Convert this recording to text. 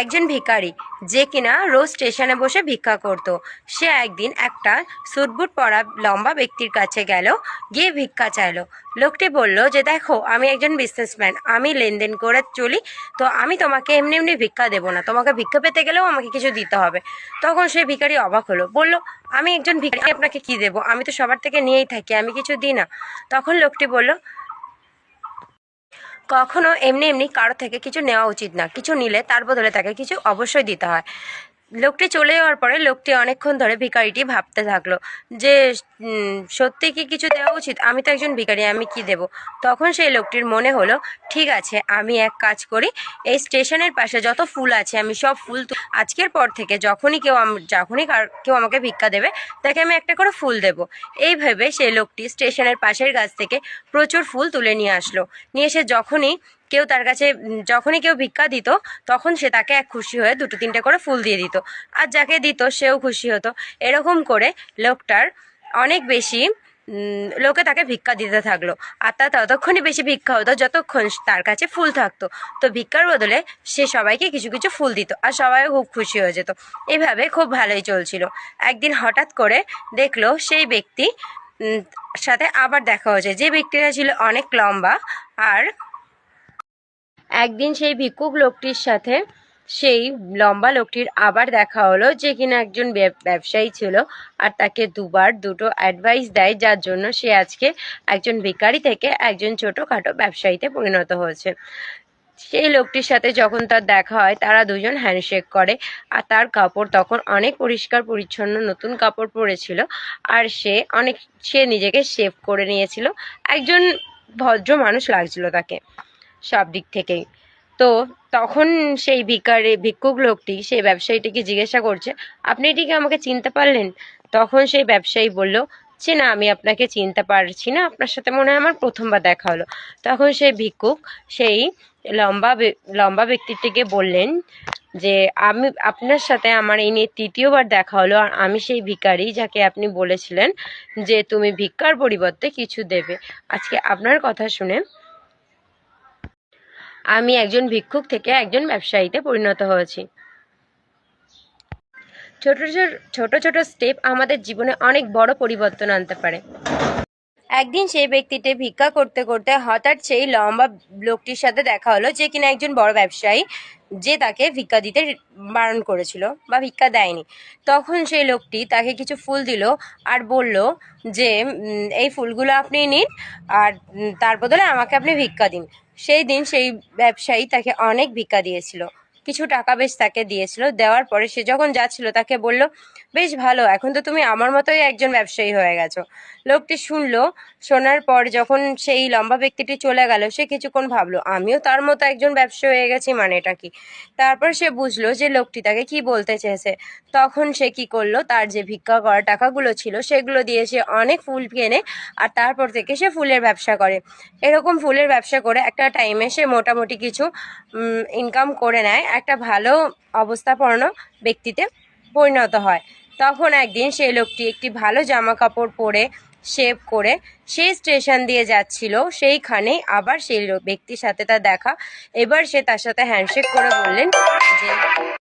একজন ভিখারি, যে কিনা রোজ স্টেশনে বসে ভিক্ষা করত। সে একদিন একটা সুটবুট পরা লম্বা ব্যক্তির কাছে গেল, গিয়ে ভিক্ষা চাইলো। লোকটি বলল যে, দেখো, আমি একজন বিজনেসম্যান আমি লেনদেন করে চলি, তো আমি তোমাকে এমনি এমনি ভিক্ষা দেবো না। তোমাকে ভিক্ষা পেতে গেলেও আমাকে কিছু দিতে হবে। তখন সে ভিখারি অবাক হলো, বলল, আমি একজন ভিখারি আপনাকে কি দেবো? আমি তো সবার থেকে নিয়েই থাকি, আমি কিছু দিই না। তখন লোকটি বলল কখনো এমনি এমনি কারও থেকে কিছু নেওয়া উচিত না। কিছু নিলে তার বদলে তাকে কিছু অবশ্যই দিতে হয়। লোকটি চলে যাওয়ার পরে লোকটি অনেকক্ষণ ধরে ভিখারিটি ভাবতে থাকল যে সত্যি কি কিছু দেওয়া উচিত? আমি তো একজন ভিখারি, আমি কি দেব? তখন সেই লোকটির মনে হলো, ঠিক আছে, আমি এক কাজ করি, এই স্টেশনের পাশে যত ফুল আছে, আমি সব ফুল আজকের পর থেকে যখনই কেউ যখনই কেউ আমাকে ভিক্ষা দেবে, তাকে আমি একটা করে ফুল দেব। এই ভেবে সেই লোকটি স্টেশনের পাশের গাছ থেকে প্রচুর ফুল তুলে নিয়ে আসলো। নিয়ে এসে যখনই কেউ তার কাছে যখনই কেউ ভিক্ষা দিত, তখন সে তাকে এক খুশি হয়ে দুটো তিনটে করে ফুল দিয়ে দিত। আর যাকে দিত, সেও খুশি হতো। এরকম করে লোকটার অনেক বেশি লোকে তাকে ভিক্ষা দিতে থাকল। আর তা ততক্ষণই বেশি ভিক্ষা হতো যতক্ষণ তার কাছে ফুল থাকতো। তো ভিক্ষার বদলে সে সবাইকে কিছু কিছু ফুল দিত আর সবাই খুব খুশি হয়ে যেত। এভাবে খুব ভালোই চলছিল। একদিন হঠাৎ করে দেখল সেই ব্যক্তি সাথে আবার দেখা হয়েছে। যে ব্যক্তিটা ছিল অনেক লম্বা আর একদিন সেই ভিক্ষুক লোকটির সাথে সেই লম্বা লোকটির আবার দেখা হলো যে কিনা একজন ব্যবসায়ী ছিল আর তাকে দুবার দুটো অ্যাডভাইস দেয় যার জন্য সে আজকে একজন ভিখারি থেকে একজন ছোটোখাটো ব্যবসায়ীতে পরিণত হয়েছে। সেই লোকটির সাথে যখন তার দেখা হয়, তারা দুজন হ্যান্ডশেক করে আর তার কাপড় তখন অনেক পরিষ্কার, পরিচ্ছন্ন নতুন কাপড় পরেছিল আর সে অনেক, সে নিজেকে সেভ করে নিয়েছিল। একজন ভদ্র মানুষ লাগছিল তাকে। সব দিক থেকেই। তো তখন সেই ভিকারে, ভিক্ষুক লোকটি সেই ব্যবসায়ীটিকে জিজ্ঞাসা করছে, আপনি এটিকে আমাকে চিনতে পারলেন? তখন সেই ব্যবসায়ী বলল যে না, আমি আপনাকে চিনতে পারছি না, আপনার সাথে মনে হয় আমার প্রথমবার দেখা হলো। তখন সেই ভিক্ষুক সেই লম্বা লম্বা ব্যক্তিটিকে বললেন যে, আমি, আপনার সাথে আমার এই নিয়ে তৃতীয়বার দেখা হলো, আর আমি সেই ভিখারি যাকে আপনি বলেছিলেন যে, তুমি ভিক্ষার পরিবর্তে কিছু দেবে। আজকে আপনার কথা শুনে আমি একজন ভিক্ষুক থেকে একজন ব্যবসায়ীতে পরিণত হয়েছি। ছোট ছোট ছোট স্টেপ আমাদের জীবনে অনেক বড় পরিবর্তন আনতে পারে। একদিন সেই ব্যক্তিটি ভিক্ষা করতে করতে হঠাৎ সেই লম্বা লোকটির সাথে দেখা হলো, যে কিনা একজন বড় ব্যবসায়ী, যে তাকে ভিক্ষা দিতে বারণ করেছিল বা ভিক্ষা দেয়নি। তখন সেই লোকটি তাকে কিছু ফুল দিল আর বলল যে এই ফুলগুলো আপনি নিন আর তার বদলে আমাকে আপনি ভিক্ষা দিন। সেই দিন সেই ব্যবসায়ী তাকে অনেক ভিক্ষা দিয়েছিল। কিছু টাকা বেশ তাকে দিয়েছিল। দেওয়ার পরে সে যখন যাচ্ছিল, তাকে বলল, বেশ ভালো, এখন তো তুমি আমার মতোই একজন ব্যবসায়ী হয়ে গেছো। লোকটি শুনলো। শোনার পর যখন সেই লম্বা ব্যক্তিটি চলে গেল, সে কিছুক্ষণ ভাবলো, আমিও তার মতো একজন ব্যবসায়ী হয়ে গেছি মানে এটা কি? তারপর সে বুঝলো যে লোকটি তাকে কি বলতে চেয়েছে। তখন সে কি করল, তার যে ভিক্ষা করা টাকাগুলো ছিল, সেগুলো দিয়ে সে অনেক ফুল কেনে আর তারপর থেকে সে ফুলের ব্যবসা করে। এরকম ফুলের ব্যবসা করে একটা টাইমে সে মোটামুটি কিছু ইনকাম করে নেয়। একটা ভালো অবস্থাপন্ন ব্যক্তিতে পরিণত হয়। তখন একদিন সেই লোকটি একটি ভালো জামা কাপড় পরে শেভ করে সেই স্টেশন দিয়ে যাচ্ছিল। সেইখানেই আবার সেই ব্যক্তির সাথে তার দেখা। এবার সে তার সাথে হ্যান্ডশেক করে বললেন যে